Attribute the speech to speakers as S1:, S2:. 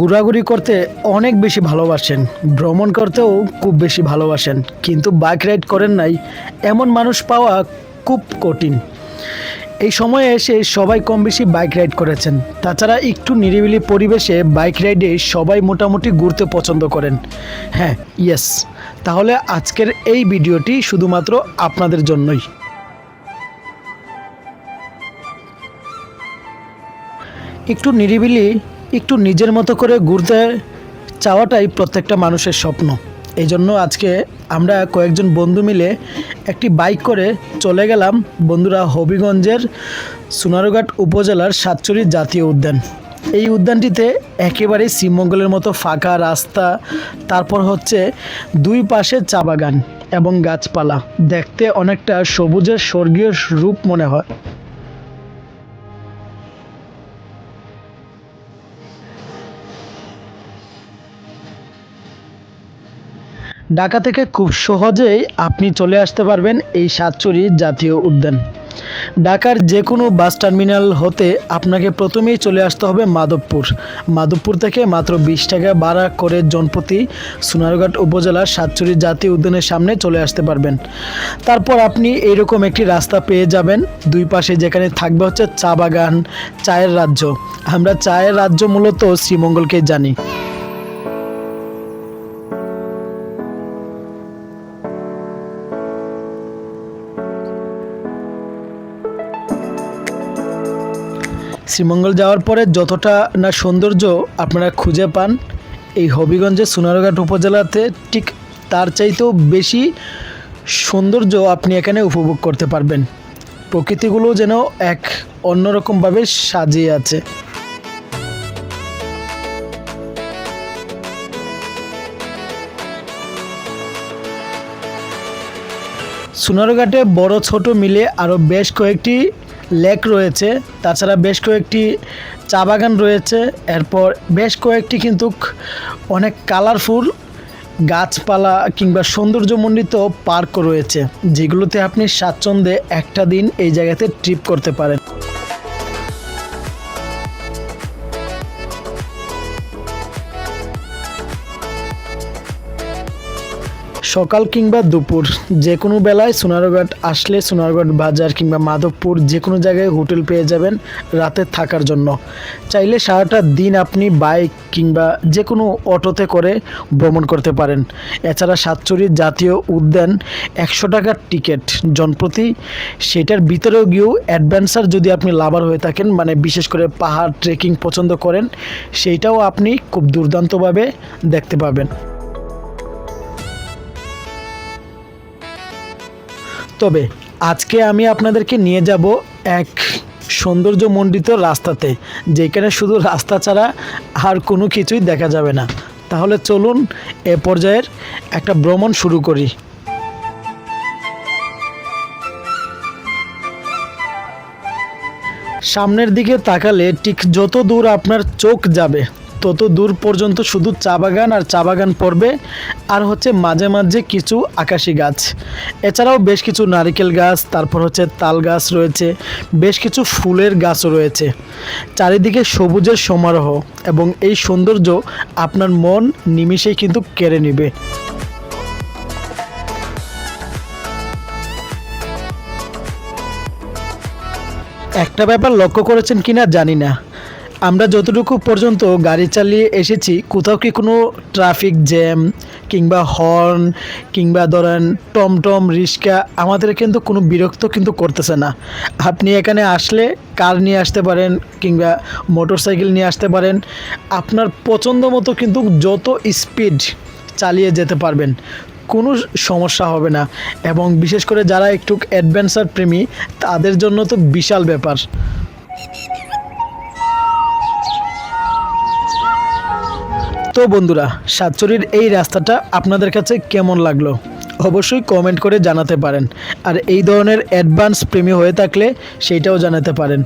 S1: ঘোরাঘুরি করতে অনেক বেশি ভালোবাসেন। ভ্রমণ করতেও খুব বেশি ভালোবাসেন। কিন্তু বাইক রাইড করেন নাই, এমন মানুষ পাওয়া খুব কঠিন। এই সময়ে এসে সবাই কম বেশি বাইক রাইড করেছেন। তাছাড়া একটু নিরিবিলি পরিবেশে বাইক রাইডে সবাই মোটামুটি ঘুরতে পছন্দ করেন। হ্যাঁ ইয়েস তাহলে আজকের এই ভিডিওটি শুধুমাত্র আপনাদের জন্যই। একটু নিরিবিলি একটু নিজের মতো করে ঘুরতে চাওয়াটাই প্রত্যেকটা মানুষের স্বপ্ন। এই জন্য আজকে আমরা কয়েকজন বন্ধু মিলে একটি বাইক করে চলে গেলাম বন্ধুরা হবিগঞ্জের সোনারঘাট উপজেলার সাতচুরি জাতীয় উদ্যান। এই উদ্যানটিতে একেবারে শ্রীমঙ্গলের মতো ফাঁকা রাস্তা, তারপর হচ্ছে দুই পাশে চা বাগান এবং গাছপালা। দেখতে অনেকটা সবুজের স্বর্গীয় রূপ মনে হয়। ঢাকা থেকে খুব সহজেই আপনি চলে আসতে পারবেন এই সাতচুরি জাতীয় উদ্যান। ঢাকার যে কোনো বাস টার্মিনাল হতে আপনাকে প্রথমেই চলে আসতে হবে মাধবপুর। মাধবপুর থেকে মাত্র বিশ টাকা ভাড়া করে জনপ্রতি সোনারঘাট উপজেলার সাতচুরি জাতীয় উদ্যানের সামনে চলে আসতে পারবেন। তারপর আপনি এইরকম একটি রাস্তা পেয়ে যাবেন। দুই পাশে যেখানে থাকবে হচ্ছে চা বাগান, চায়ের রাজ্য। আমরা চায়ের রাজ্য মূলত শ্রীমঙ্গলকেই জানি। শ্রীমঙ্গল যাওয়ার পরে যতটা না সৌন্দর্য আপনারা খুঁজে পান, এই হবিগঞ্জের সোনারঘাট উপজেলাতে ঠিক তার চাইতেও বেশি সৌন্দর্য আপনি এখানে উপভোগ করতে পারবেন। প্রকৃতিগুলো যেন এক অন্যরকমভাবে সাজিয়ে আছে। সোনারঘাটে বড় ছোট মিলে আরও বেশ কয়েকটি লেক রয়েছে, তাছাড়া বেশ কয়েকটি চা বাগান রয়েছে, এরপর বেশ কয়েকটি কিন্তু অনেক কালারফুল গাছপালা কিংবা সৌন্দর্যমণ্ডিত পার্কও রয়েছে, যেগুলোতে আপনি স্বাচ্ছন্দ্যে একটা দিন এই জায়গাতে ট্রিপ করতে পারেন। সকাল কিংবা দুপুর যে কোনো বেলায় সোনারঘাট আসলে সোনারঘাট বাজার কিংবা মাধবপুর যে কোনো জায়গায় হোটেল পেয়ে যাবেন রাতে থাকার জন্য। চাইলে সারাটা দিন আপনি বাইক কিংবা যে কোনো অটোতে করে ভ্রমণ করতে পারেন। এছাড়া সাতচুরি জাতীয় উদ্যান একশো টাকার টিকিট। জনপ্রতি সেটার ভিতরেও গিয়েও অ্যাডভেঞ্চার যদি আপনি লাভার হয়ে থাকেন মানে বিশেষ করে পাহাড় ট্রেকিং পছন্দ করেন, সেইটাও আপনি খুব দুর্দান্তভাবে দেখতে পাবেন। তবে আজকে আমি আপনাদেরকে নিয়ে যাব এক সৌন্দর্যমণ্ডিত রাস্তাতে, যেখানে শুধু রাস্তা ছাড়া আর কোনো কিছুই দেখা যাবে না। তাহলে চলুন এ পর্যায়ের একটা ভ্রমণ শুরু করি। সামনের দিকে তাকালে ঠিক যত দূর আপনার চোখ যাবে তত দূর পর্যন্ত শুধু চা বাগান আর চা বাগান পড়বে। আর হচ্ছে মাঝে মাঝে কিছু আকাশি গাছ। এছাড়াও বেশ কিছু নারিকেল গাছ, তারপর হচ্ছে তাল গাছ রয়েছে। বেশ কিছু ফুলের গাছও রয়েছে। চারিদিকে সবুজের সমারোহ এবং এই সৌন্দর্য আপনার মন নিমিষেই কিন্তু কেড়ে নেবে। একটা ব্যাপার লক্ষ্য করেছেন কিনা জানি না। আমরা যতটুকু পর্যন্ত গাড়ি চালিয়ে এসেছি, কোথাও কি কোনো ট্রাফিক জ্যাম কিংবা হর্ন কিংবা ধরেন টমটম, রিক্সা, আমাদের কিন্তু কোনো বিরক্ত কিন্তু করতেছে না। আপনি এখানে আসলে কার নিয়ে আসতে পারেন কিংবা মোটর সাইকেল নিয়ে আসতে পারেন, আপনার পছন্দ মতো কিন্তু যত স্পিড চালিয়ে যেতে পারবেন, কোনো সমস্যা হবে না। এবং বিশেষ করে যারা একটু অ্যাডভেঞ্চার প্রেমী, তাদের জন্য তো বিশাল ব্যাপার। তো বন্ধুরা, সাতচুরির এই রাস্তাটা আপনাদের কাছে কেমন লাগল? অবশ্যই কমেন্ট করে জানাতে পারেন। আর এই ধরনের অ্যাডভান্স প্রেমী হয়ে থাকলে সেইটাও জানাতে পারেন।